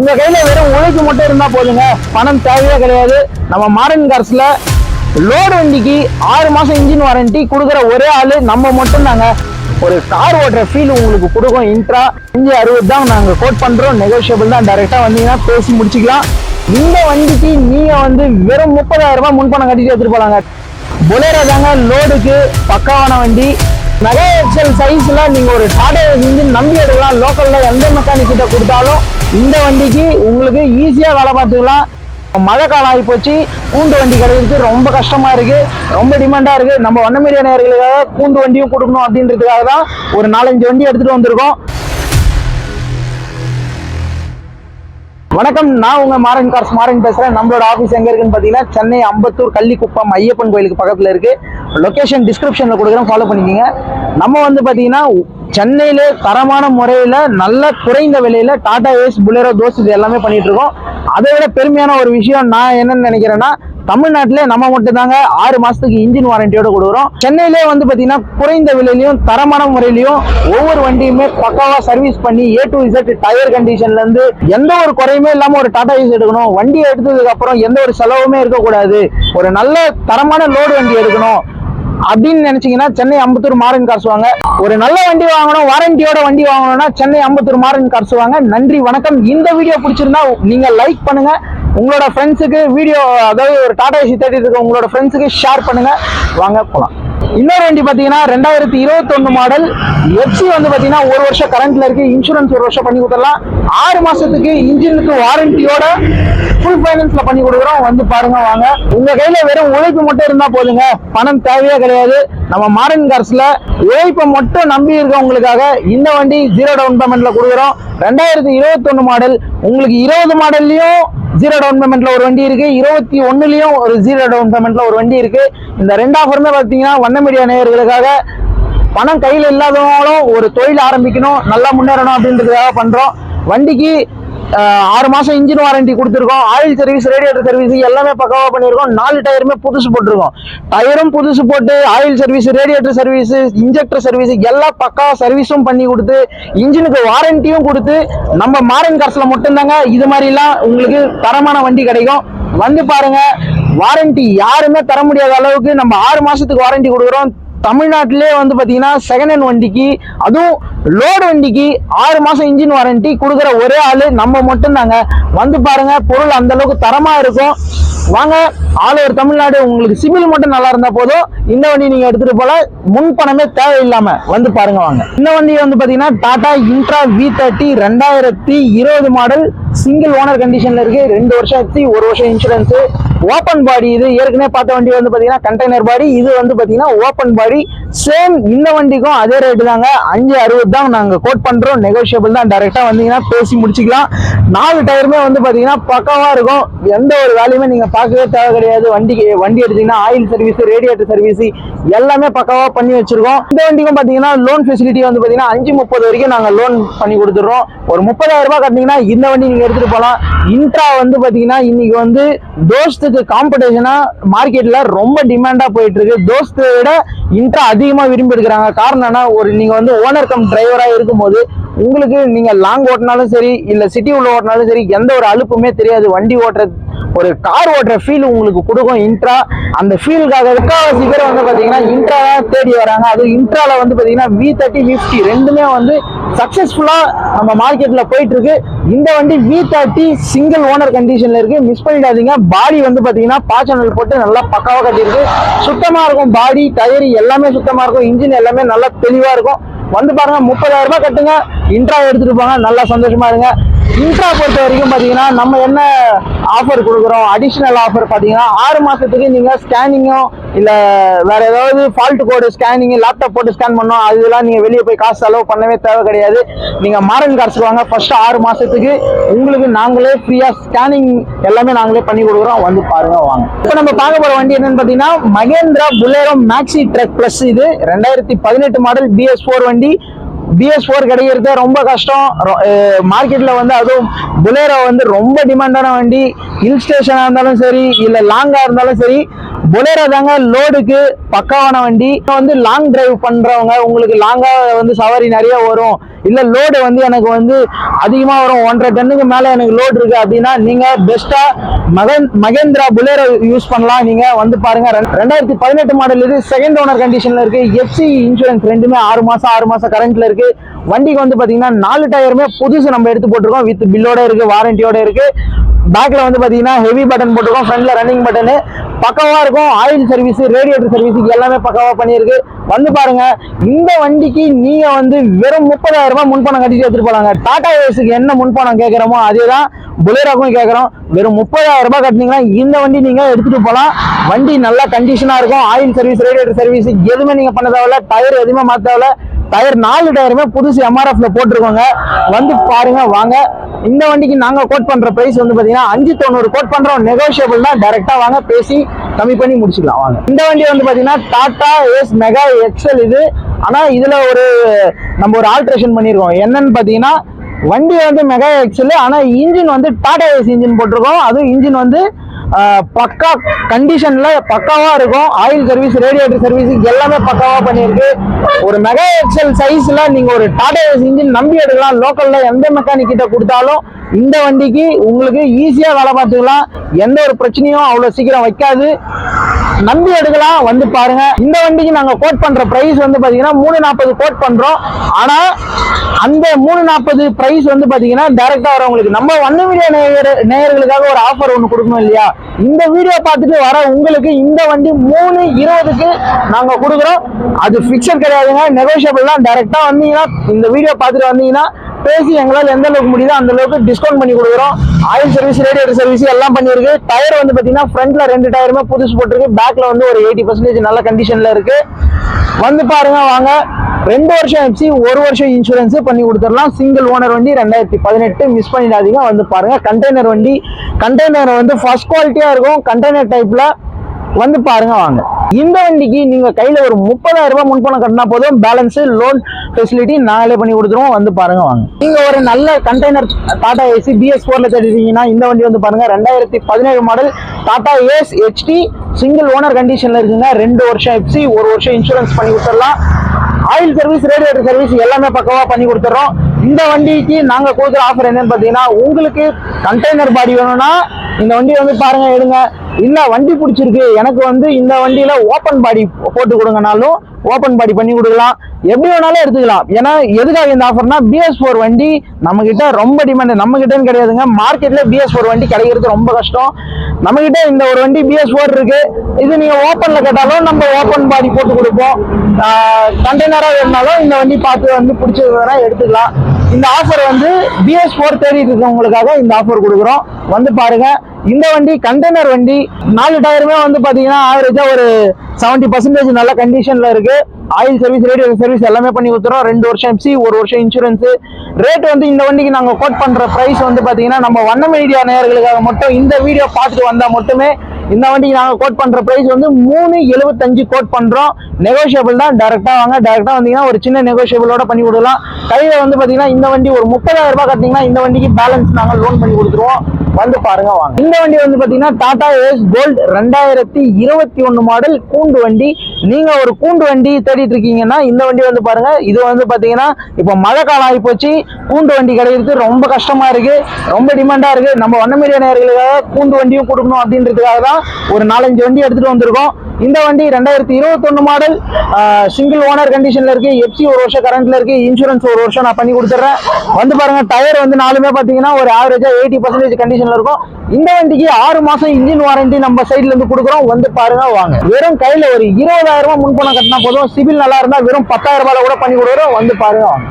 உங்க கையில வெறும் உழைப்பு மட்டும் இருந்தா போதுங்க. பணம் தேவையே கிடையாது. நம்ம மாடர்ன் கார்ஸ்ல லோடு வண்டிக்கு ஆறு மாசம் இன்ஜின் வாரண்டி கொடுக்குற ஒரே ஆளு நம்ம மட்டும் தாங்க ஒரு கார் ஓட்டுற ஃபீல் உங்களுக்கு கொடுக்கும். இன்ட்ரா அஞ்சு அறுபது தான் நாங்கள் கோட் பண்ணுறோம் நெகோஷியபிள் தான். டைரெக்டாக வந்தீங்கன்னா பேசி முடிச்சுக்கலாம். இந்த வண்டிக்கு நீங்கள் வந்து வெறும் முப்பதாயிரம் ரூபாய் முன்பணம் கட்டிட்டு எடுத்துகிட்டு போகலாங்க பொலேரோ தாங்க லோடுக்கு பக்காவான வண்டி. நிறைய எக்ஸல் சைஸில் நீங்கள் ஒரு டாடா இன்ஜின் நம்பி எடுக்கலாம். லோக்கலில் எந்த மெக்கானிக் கிட்ட கொடுத்தாலும் இந்த வண்டிக்கு உங்களுக்கு ஈஸியாக வேலை பார்த்துக்கலாம். மழை காலம் ஆகி போச்சு. கூண்டு வண்டி கிடைக்கிறது ரொம்ப கஷ்டமா இருக்கு. ரொம்ப டிமாண்டா இருக்கு. நம்ம வண்ணமீடிய நேர்களுக்காக கூண்டு வண்டியும் கொடுக்கணும் அப்படின்றதுக்காக தான் ஒரு நாலஞ்சு வண்டி எடுத்துட்டு வந்திருக்கோம். வணக்கம். நான் உங்க மாறன் கார்ஸ் மாறன் பேசுறேன். நம்மளோட ஆபீஸ் எங்க இருக்குன்னு பாத்தீங்கன்னா சென்னை அம்பத்தூர் கள்ளிக்குப்பம் ஐயப்பன் கோயிலுக்கு பக்கத்துல இருக்கு. லொகேஷன் டிஸ்கிரிப்ஷன்ல கொடுக்குறேன். ஃபாலோ பண்ணிக்கோங்க. நம்ம வந்து பாத்தீங்கன்னா சென்னையில தரமான முறையில நல்ல குறைந்த விலையில டாடா ஏஸ் புலேரோ தோஸ் இது எல்லாமே பண்ணிட்டு இருக்கோம் அதை விட பெருமையான ஒரு விஷயம் நான் என்னன்னு நினைக்கிறேன்னா தமிழ்நாட்டிலே நம்ம மட்டும் தாங்க ஆறு மாசத்துக்கு இன்ஜின் வாரண்டியோட கொடுக்குறோம். சென்னையிலே வந்து பாத்தீங்கன்னா குறைந்த விலையிலையும் தரமான முறையிலையும் ஒவ்வொரு வண்டியுமே பக்காவா சர்வீஸ் பண்ணி ஏ டு இசட் டயர் கண்டிஷன்ல இருந்து எந்த ஒரு குறையுமே இல்லாம ஒரு டாடா யூஸ் எடுக்கணும். வண்டி எடுத்ததுக்கு அப்புறம் எந்த ஒரு செலவுமே இருக்கக்கூடாது. ஒரு நல்ல தரமான லோடு வண்டி எடுக்கணும். அப்படின்னு நினைச்சீங்கன்னா சென்னை அம்பத்தூர் மாறன் கார்ஸ் வாங்க. ஒரு நல்ல வண்டி வாங்கணும் வாரண்டியோட வண்டி வாங்கணும்னா சென்னை அம்பத்தூர் மாறன் கார்ஸ் வாங்க. நன்றி வணக்கம். இந்த வீடியோ பிடிச்சிருந்தா நீங்க லைக் பண்ணுங்க. உங்களோட ஃப்ரெண்ட்ஸுக்கு வீடியோ அதாவது ஒரு டாடா ஏசி தேர்ட்டி இருக்க உங்களோட ஃப்ரெண்ட்ஸுக்கு ஷேர் பண்ணுங்க. வாங்க போகலாம் இன்னொரு வண்டி பார்த்தீங்கன்னா ரெண்டாயிரத்தி இருபத்தொன்னு மாடல் எஃப்சி வந்து பார்த்தீங்கன்னா ஒரு வருஷம் கரண்ட்ல இருக்கு. இன்சூரன்ஸ் ஒரு வருஷம் பண்ணி கொடுத்துடலாம். ஆறு மாசத்துக்கு இன்ஜினுக்கு வாரண்டியோட ஃபுல் ஃபைனான்ஸ்ல பண்ணி கொடுக்குறோம். வந்து பாருங்க வாங்க. உங்க கையில வெறும் உழைப்பு மட்டும் இருந்தா போதுங்க. பணம் தேவையே கிடையாது. நம்ம மாடர்ன் கார்ஸ்ல உழைப்பை மட்டும் நம்பி இருக்கவங்களுக்காக இந்த வண்டி ஜீரோ டவுன் பேமெண்ட்ல கொடுக்குறோம். ரெண்டாயிரத்தி இருபத்தொன்னு மாடல் உங்களுக்கு இருபது மாடல்லையும் ஜீரோ டவுன் பேமெண்ட்ல ஒரு வண்டி இருக்கு. இருபத்தி ஒன்னுலயும் ஒரு ஜீரோ டவுன் பேமெண்ட்ல ஒரு வண்டி இருக்கு. இந்த ரெண்டு ஆஃபருமே பார்த்தீங்கன்னா வண்ண மீடியா நேயர்களுக்காக பணம் கையில் இல்லாதவங்களும் ஒரு தொழில் ஆரம்பிக்கணும் நல்லா முன்னேறணும் அப்படின்றதுக்காக பண்றோம். வண்டிக்கு ஆறு மாதம் இன்ஜின் வாரண்டி கொடுத்துருக்கோம். ஆயில் சர்வீஸ் ரேடியேட்டர் சர்வீஸ் எல்லாமே பக்கவாக பண்ணியிருக்கோம். நாலு டயருமே புதுசு போட்டிருக்கோம். டயரும் புதுசு போட்டு oil service radiator service injector service எல்லா பக்காவா சர்வீஸும் பண்ணி கொடுத்து இன்ஜினுக்கு வாரண்டியும் கொடுத்து நம்ம மாரன் காசில் மட்டும்தாங்க இது மாதிரிலாம் உங்களுக்கு தரமான வண்டி கிடைக்கும். வந்து பாருங்க வாரண்டி யாருமே தர முடியாத அளவுக்கு நம்ம ஆறு மாசத்துக்கு வாரண்டி கொடுக்குறோம். தமிழ்நாட்டிலே வந்து பார்த்தீங்கன்னா செகண்ட் ஹேண்ட் வண்டிக்கு அதுவும் லோடு வண்டிக்கு ஆறு மாதம் இன்ஜின் வாரண்டி கொடுக்குற ஒரே ஆள் நம்ம மட்டும்தாங்க. வந்து பாருங்க பொருள் அந்தளவுக்கு தரமாக இருக்கும். வாங்க ஆல் ஓவர் தமிழ்நாடு உங்களுக்கு சிவில் மட்டும் நல்லா இருந்தால் போதும். இந்த வண்டி நீங்கள் எடுத்துகிட்டு போல முன் பணமே வந்து பாருங்க வாங்க. இந்த வண்டி வந்து பார்த்தீங்கன்னா டாடா இன்ட்ரா வி தேர்ட்டி ரெண்டாயிரத்தி இருபது மாடல் சிங்கிள் ஓனர் கண்டிஷனில் இருக்குது ரெண்டு வருஷத்தி ஒரு வருஷம் இன்சூரன்ஸு ஓப்பன் பாடி இது. ஏற்கனவே பார்த்த வண்டி வந்து பார்த்தீங்கன்னா கண்டெய்னர் பாடி இது வந்து பார்த்தீங்கன்னா ஓப்பன் பாடி சேம் இந்த வண்டிக்கும் அதே ரேட்டு தாங்க. அஞ்சு அறுபது தான் நாங்கள் கோட் பண்ணுறோம் நெகோஷியபிள் தான். டேரெக்டாக வந்தீங்கன்னா பேசி முடிச்சுக்கலாம். நாலு டயருமே வந்து பார்த்தீங்கன்னா பக்காவா இருக்கும். எந்த ஒரு வேலையுமே நீங்கள் பார்க்கவே தேவை கிடையாது. வண்டிக்கு வண்டி எடுத்தீங்கன்னா ஆயில் சர்வீஸ் ரேடியேட்டர் சர்வீஸ் எல்லாமே பக்காவா பண்ணி வச்சிருக்கோம். இந்த வண்டிக்கும் பார்த்தீங்கன்னா லோன் ஃபெசிலிட்டி வந்து பார்த்தீங்கன்னா அஞ்சு முப்பது வரைக்கும் நாங்கள் லோன் பண்ணி கொடுத்துட்றோம். ஒரு முப்பதாயிரம் ரூபாய் கட்டினீங்கன்னா இந்த வண்டி நீங்கள் எடுத்துகிட்டு போகலாம் இன்ட்ரா வந்து பார்த்தீங்கன்னா இன்னைக்கு வந்து தோஸ்துக்கு காம்படிஷனாக மார்க்கெட்டில் ரொம்ப டிமாண்டாக போயிட்டு இருக்கு தோஸ்தை விட இன்ட்ரா அதிகமாக விரும்பி எடுக்கிறாங்க. காரணம் என்ன? ஒரு நீங்கள் வந்து ஓனர் கம் டிரைவராக இருக்கும்போது உங்களுக்கு நீங்க லாங் ஓட்டினாலும் சரி இல்ல சிட்டி உள்ள ஓட்டினாலும் சரி எந்த ஒரு அலுப்புமே தெரியாது. வண்டி ஓட்டுற ஒரு கார் ஓட்டுற ஃபீல் உங்களுக்கு கொடுக்கும் இன்ட்ரா அந்த ஃபீலுக்காக முக்காவாசி பேர் வந்து பார்த்தீங்கன்னா இன்ட்ரா தான் தேடி வராங்க. அது இன்ட்ரால வந்து பார்த்தீங்கன்னா வி தேர்ட்டி ஃபிஃப்டி ரெண்டுமே வந்து சக்ஸஸ்ஃபுல்லாக நம்ம மார்க்கெட்டில் போயிட்டுருக்கு. இந்த வண்டி வி தேர்ட்டி சிங்கிள் ஓனர் கண்டிஷனில் இருக்குது மிஸ் பண்ணிடாதீங்க. பாடி வந்து பார்த்தீங்கன்னா பாச்சனல் போட்டு நல்லா பக்காவாக கட்டியிருக்கு. சுத்தமாக இருக்கும் பாடி டயர் எல்லாமே சுத்தமாக இருக்கும். இன்ஜின் எல்லாமே நல்லா தெளிவாக இருக்கும். வந்து பாருங்க முப்பதாயிரம் ரூபாய் கட்டுங்க. இன்ட்ரா எடுத்துட்டு போங்க நல்லா சந்தோஷமா இருங்க. இன்ட்ரா பொறுத்த வரைக்கும் பார்த்தீங்கன்னா நம்ம என்ன ஆஃபர் கொடுக்குறோம்? அடிஷ்னல் ஆஃபர் பார்த்தீங்கன்னா ஆறு மாதத்துக்கு நீங்கள் ஸ்கேனிங்கோ இல்லை வேறு ஏதாவது ஃபால்ட் கோடு ஸ்கேனிங் லேப்டாப் போட்டு ஸ்கேன் பண்ணோம் அதெல்லாம் நீங்கள் வெளியே போய் காசு செலவு பண்ணவே தேவை கிடையாது. நீங்கள் மாரன் காசு வாங்க. ஃபஸ்ட்டு ஆறு மாதத்துக்கு உங்களுக்கு நாங்களே ஃப்ரீயாக ஸ்கேனிங் எல்லாமே நாங்களே பண்ணி கொடுக்குறோம். வந்து பாருங்க வாங்க. இப்போ நம்ம பார்க்க போகிற வண்டி என்னென்னு பார்த்தீங்கன்னா Mahindra Bolero Maxi truck plus இது. ரெண்டாயிரத்தி பதினெட்டு மாடல் பிஎஸ் ஃபோர் வண்டி. பிஎஸ் ஃபோர் கிடைக்கிறது ரொம்ப கஷ்டம். மார்க்கெட்டில் வந்து அதுவும் புலேரோ வந்து ரொம்ப டிமாண்டான வண்டி. ஹில் ஸ்டேஷனாக இருந்தாலும் சரி இல்லை லாங்காக இருந்தாலும் சரி புலேரோ தாங்க லோடுக்கு பக்காவான வண்டி. வந்து லாங் டிரைவ் பண்ணுறவங்க உங்களுக்கு லாங்காக வந்து சவாரி நிறைய வரும். இல்லை லோடு வந்து எனக்கு வந்து அதிகமாக வரும். ஒன்றரை டன்னுக்கு மேலே எனக்கு லோடு இருக்கு அப்படின்னா நீங்கள் பெஸ்ட்டாக மகன் மகேந்திரா புலேரோ யூஸ் பண்ணலாம். நீங்கள் வந்து பாருங்கள் ரெண்டாயிரத்தி பதினெட்டு மாடல் இது செகண்ட் ஓனர் கண்டிஷனில் இருக்குது எஃப்சி இன்சூரன்ஸ் ரெண்டுமே ஆறு மாதம் ஆறு மாதம் கரண்ட்டில் இருக்குது வண்டிக்கு வந்து பார்த்தீங்கன்னா நாலு டயருமே புதுசு நம்ம எடுத்து போட்டிருக்கோம். வித் பில்லோட இருக்குது வாரண்டியோட இருக்குது பேக்கில் வந்து பார்த்தீங்கன்னா ஹெவி பட்டன் போட்டிருக்கோம். ஃப்ரண்ட்ல ரன்னிங் பட்டனு பக்கவாக இருக்கும். ஆயில் சர்வீஸ் ரேடியேட்டர் சர்வீஸ் எல்லாமே பக்கவாக பண்ணியிருக்கு. வந்து பாருங்க இந்த வண்டிக்கு நீங்க வந்து வெறும் முப்பதாயிரம் ரூபாய் முன்பணம் கட்டிட்டு எடுத்துட்டு போலாங்க. டாடா ஏஸுக்கு என்ன முன்பணம் கேட்கறோமோ அதே தான் புலேராக்கும் கேட்குறோம். வெறும் முப்பதாயிரம் ரூபாய் கட்டினீங்கன்னா இந்த வண்டி நீங்க எடுத்துட்டு போகலாம் வண்டி நல்ல கண்டிஷனா இருக்கும். ஆயில் சர்வீஸ் ரேடியேட்டர் சர்வீஸ் எதுவுமே நீங்க பண்ண தேவையில்ல. டயர் எதுவுமே மாற்ற தேவையில்ல. டயர் நாலு டயருமே புதுசு எம்ஆர்எஃப்ல போட்டிருக்கோங்க. வந்து பாருங்க வாங்க. இந்த வண்டிக்கு நாங்க கோட் பண்ற பிரைஸ் வந்து பாத்தீங்கன்னா அஞ்சு தொண்ணூறு கோட் பண்றோம். நெகோஷியபிள் தான் டைரக்டா வாங்க பேசி கம்மி பண்ணி முடிச்சுக்கலாம் வாங்க. இந்த வண்டி வந்து பாத்தீங்கன்னா டாடா ஏஸ் மெகா எக்ஸல் இது. ஆனா இதுல ஒரு நம்ம ஒரு ஆல்ட்ரேஷன் பண்ணிருக்கோம். என்னன்னு பாத்தீங்கன்னா வண்டி வந்து மெகா எக்ஸல் ஆனா இன்ஜின் வந்து டாடா ஏஸ் இன்ஜின் போட்டிருக்கோம். அதுவும் இன்ஜின் வந்து பக்கா கண்டிஷன்ல பக்காவா இருக்கும். ஆயில் சர்வீஸ் ரேடியேட்டர் சர்வீஸ் எல்லாமே பக்காவா பண்ணியிருக்கு. ஒரு மெகா எக்ஸல் சைஸ்ல நீங்க ஒரு டாடா ஏஸ் இன்ஜின் நம்பி எடுக்கலாம். லோக்கல்ல எந்த மெக்கானிக் கிட்ட கொடுத்தாலும் இந்த வண்டிக்கு உங்களுக்கு ஈஸியா வேலை பார்த்துக்கலாம். எந்த ஒரு பிரச்சனையும் அவ்வளவு சீக்கிரம் வைக்காது. நம்பி எடுக்கலாம் வந்து பாருங்க. இந்த வண்டிக்கு நாங்க கோட் பண்ற பிரைஸ் வந்து பாத்தீங்கன்னா மூணு நாற்பது கோட் பண்றோம். ஆனா அந்த மூணு நாற்பது பிரைஸ் வந்து பாத்தீங்கன்னா டைரக்டா வரவங்களுக்கு நம்ம வண்ண வீடியோ நேயர் நேயர்களுக்காக ஒரு ஆஃபர் ஒன்று கொடுக்கணும் இல்லையா? இந்த வீடியோ பார்த்துட்டு வர உங்களுக்கு இந்த வண்டி மூணு இருபதுக்கு நாங்க கொடுக்குறோம். அது ஃபிக்சர் கிடையாதுங்க. நெகோஷியபிள் தான். டைரக்டா வந்தீங்கன்னா இந்த வீடியோ பார்த்துட்டு வந்தீங்கன்னா பேசி எங்களால் எந்த அளவுக்கு முடியுதோ அந்த அளவுக்கு டிஸ்கவுண்ட் பண்ணி கொடுக்குறோம். ஆயில் சர்வீஸ் ரேடியேட்டர் சர்வீஸ் எல்லாம் பண்ணியிருக்கு. டயர் வந்து பார்த்தீங்கன்னா ஃப்ரண்ட்ல ரெண்டு டயருமே புதுசு போட்டிருக்கு. பேக்ல வந்து ஒரு எயிட்டி பர்சன்டேஜ் நல்ல கண்டிஷன்ல இருக்கு. வந்து பாருங்க வாங்க. ரெண்டு வருஷம் எஃப்சி ஒரு வருஷம் இன்சூரன்ஸ் பண்ணி கொடுத்துடலாம். சிங்கிள் ஓனர் வண்டி ரெண்டாயிரத்தி பதினெட்டு மிஸ் பண்ணிடாதீங்க. வந்து பாருங்க கண்டெய்னர் வண்டி. கண்டெய்னர் வந்து ஃபர்ஸ்ட் குவாலிட்டியா இருக்கும். கண்டெய்னர் டைப்ல வந்து பாருங்க வாங்க. இந்த வண்டிக்கு நீங்க கையில ஒரு முப்பதாயிரம் ரூபாய் முன்பணம் கட்டினா போதும். பேலன்ஸ் லோன் ஃபெசிலிட்டி நாங்களே பண்ணி கொடுத்துருவோம். வந்து பாருங்க வாங்க. நீங்க ஒரு நல்ல கண்டெய்னர் டாடா ஏசி பிஎஸ் போர்ல தேடிட்டீங்கன்னா இந்த வண்டி வந்து பாருங்க. ரெண்டாயிரத்தி பதினேழு model Tata Ace HD single owner கண்டிஷன்ல இருக்குங்க. ரெண்டு வருஷம் எஃப்சி ஒரு வருஷம் இன்சூரன்ஸ் பண்ணி கொடுத்துடலாம். ஆயில் சர்வீஸ் ரேடியேட்டர் சர்வீஸ் எல்லாமே பக்கவா பண்ணி கொடுத்துறோம் இந்த வண்டிக்கு நாங்கள் கொடுக்குற ஆஃபர் என்னன்னு பார்த்தீங்கன்னா உங்களுக்கு கண்டெய்னர் பாடி வேணும்னா இந்த வண்டி வந்து பாருங்க எடுங்க. இல்லை வண்டி பிடிச்சிருக்கு எனக்கு வந்து இந்த வண்டியில் ஓப்பன் பாடி போட்டு கொடுங்கனாலும் ஓப்பன் பாடி பண்ணி கொடுக்கலாம். எப்படி வேணாலும் எடுத்துக்கலாம். ஏன்னா எதுக்காக இந்த ஆஃபர்னா பிஎஸ் ஃபோர் வண்டி நம்ம கிட்ட ரொம்ப டிமாண்ட் நம்ம கிட்டன்னு கிடையாதுங்க மார்க்கெட்ல பிஎஸ் ஃபோர் வண்டி கிடைக்கிறது ரொம்ப கஷ்டம். நம்ம கிட்ட இந்த ஒரு வண்டி பிஎஸ் ஃபோர் இருக்கு. இது நீங்க ஓப்பன்ல கேட்டாலும் நம்ம ஓப்பன் பாடி போட்டு கொடுப்போம். கண்டெய்னரா வேணுனாலும் இந்த வண்டி பார்த்து வந்து பிடிச்சது வேணா எடுத்துக்கலாம். இந்த ஆஃபர் வந்து பிஎஸ் ஃபோர் தேடிட்டு இருக்கவங்களுக்காக இந்த ஆஃபர் கொடுக்குறோம். வந்து பாருங்க இந்த வண்டி கண்டெய்னர் வண்டி நாலு டயருமே வந்து பார்த்தீங்கன்னா ஆவரேஜா ஒரு செவன்டி பர்சன்டேஜ் நல்ல கண்டிஷன்ல இருக்கு. ஆயில் சர்வீஸ் ரேடியோ சர்வீஸ் எல்லாமே பண்ணி கொடுத்துறோம். ரெண்டு வருஷம் எஃப்சி ஒரு வருஷம் இன்சூரன்ஸ் ரேட் வந்து இந்த வண்டிக்கு நாங்கள் கோட் பண்ற பிரைஸ் வந்து பாத்தீங்கன்னா நம்ம வண்ண மீடியா நேயர்களுக்காக மட்டும் இந்த வீடியோ பார்த்துட்டு வந்தா மட்டுமே இந்த வண்டிக்கு நாங்கள் கோட் பண்ணுற ப்ரைஸ் வந்து மூணு எழுபத்தஞ்சு கோட் பண்ணுறோம் நெகோஷியபிள் தான். டேரெக்டாக வாங்க. டேரெக்டாக வந்தீங்கன்னா ஒரு சின்ன நெகோஷியபிளோட பண்ணி கொடுக்கலாம். கையில் வந்து பார்த்தீங்கன்னா இந்த வண்டி ஒரு முப்பதாயிரம் ரூபாய் கட்டிங்கன்னா இந்த வண்டிக்கு பேலன்ஸ் நாங்கள் லோன் பண்ணி கொடுத்துருவோம். வந்து பாருங்க வாங்க. இந்த வண்டி வந்து பாத்தீங்கன்னா டாடா ஏஸ் கோல்ட் ரெண்டாயிரத்தி இருபத்தி ஒன்னு மாடல் கூண்டு வண்டி. நீங்க ஒரு கூண்டு வண்டி தேடிட்டு இருக்கீங்கன்னா இந்த வண்டி வந்து பாருங்க. இது வந்து பாத்தீங்கன்னா இப்போ மழை காலம் ஆகி போச்சு. கூண்டு வண்டி கிடைக்கிறது ரொம்ப கஷ்டமா இருக்கு. ரொம்ப டிமாண்டா இருக்கு. நம்ம வண்ண மீடியா கூண்டு வண்டியும் கொடுக்கணும் அப்படின்றதுக்காக தான் ஒரு நாலஞ்சு வண்டி எடுத்துட்டு வந்திருக்கோம். இந்த வண்டி ரெண்டாயிரத்தி இருபத்தொன்னு மாடல் சிங்கிள் ஓனர் கண்டிஷன்ல இருக்கு. எஃப்சி ஒரு வருஷம் கரண்ட்ல இருக்கு. இன்சூரன்ஸ் ஒரு வருஷம் நான் பண்ணி கொடுத்துட்றேன் வந்து பாருங்க டயர் வந்து நாலுமே பாத்தீங்கன்னா ஒரு ஆவரேஜா எயிட்டி பர்சன்டேஜ் கண்டிஷன்ல இருக்கும். இந்த வண்டிக்கு ஆறு மாசம் இன்ஜின் வாரண்டி நம்ம சைட்ல இருந்து கொடுக்குறோம். வந்து பாருங்க வாங்க. வெறும் கையில ஒரு இருபதாயிரம் ரூபாய் முன்பணம் கட்டினா போதும். சிவில் நல்லா இருந்தா வெறும் பத்தாயிரம் ரூபாயில கூட பண்ணி கொடுக்குறோம். வந்து பாருங்க வாங்க.